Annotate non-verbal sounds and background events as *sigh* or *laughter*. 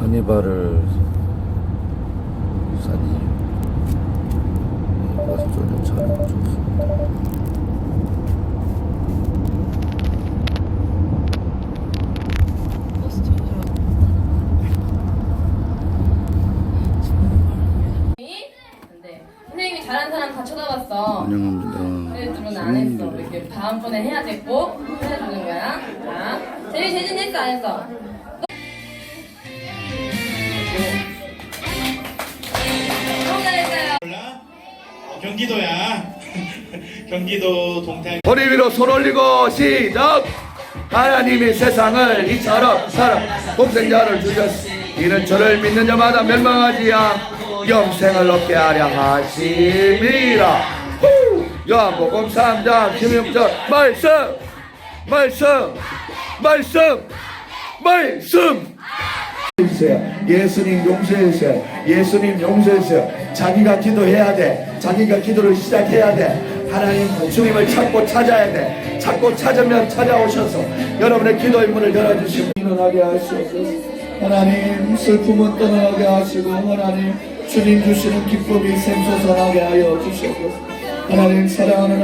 하니발을 사니 버스 전용 촬영 좋습니다. 근데 선생님이 잘하는 사람 다 쳐다봤어. 환영합니다. 애들은 안 했어. 이렇게 다음번에 해야 됐고 해주는 거야. 자, 제일 재진 했어 안 했어? 경기도야. *laughs* 경기도 동탄. 허리 위로 손 올리고 시작 하나님이 세상을 이처럼 사람 독생자를 주셨으 이는 저를 믿는 자마다 멸망하지 않고 영생을 얻게 하려 하심이라 후! 요한복음 3장 16절 말씀 말씀 말씀 말씀 해 주세요. 예수님 용서해 주세요. 예수님 용서해 주세요. 자기가 기도해야 돼. 자기가 기도를 시작해야 돼. 하나님 주님을 찾고 찾아야 돼. 찾고 찾으면 찾아오셔서 여러분의 기도의 문을 열어주시고 일어나게 하시옵소서. 하나님 슬픔은 떠나게 하시고 하나님 주님 주시는 기쁨이 샘솟아나게 하여 주시옵소서. 하나님 사랑하는